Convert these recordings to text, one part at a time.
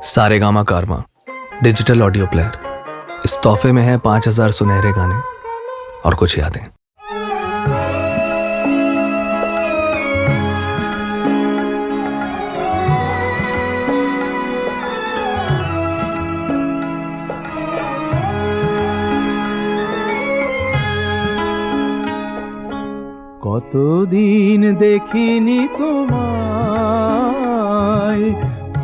सारे गामा कारवा digital audio player इस तोहफे में है पाँच हजार सुनहरे गाने और कुछ यादें কতদিন দেখিনি তোমায়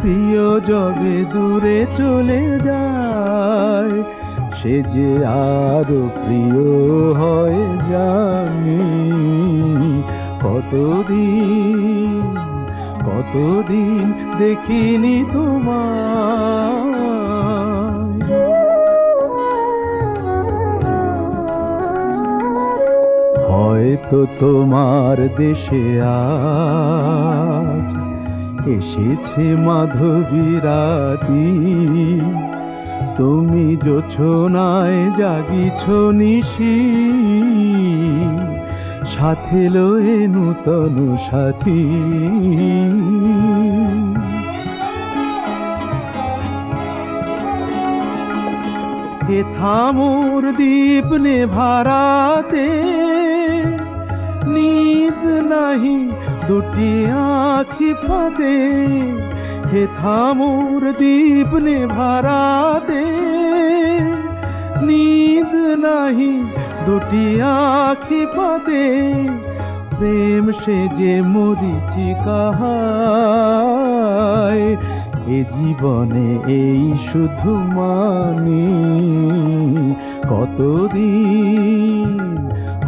প্রিয় যবে দূরে চলে যায়, সে যে আরও প্রিয় হয় জানি। কতদিন কতদিন দেখিনি তোমার হয়তো তোমার দেশে আজ এসেছে মাধবী রাতি তুমি যোছনায় জাগিছ নিশি। সাথে লয়ে নূতন সাথী। হে থামুর দীপ নে ভারাতে নিদ নাহি দুটি আখি ফাঁদে, হে থামুর দীপ নে ভারাতে নিদ নাহি দুটি আখি ফাঁদে, প্রেম সে যে মরিচি কাহায়, এ জীবনে এই শুধু মানি। কতদিন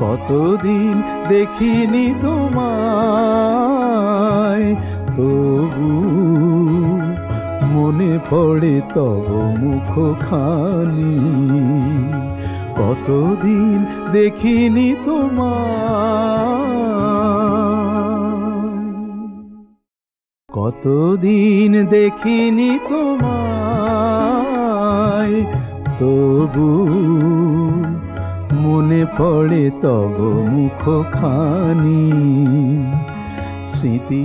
কতদিন দেখিনি তোমায় পড়ে তব মুখ খানি কতদিন দেখিনি তোমায়। কতদিন দেখিনি তোমায়। তবু মনে পড়ে তব মুখ খানি স্মৃতি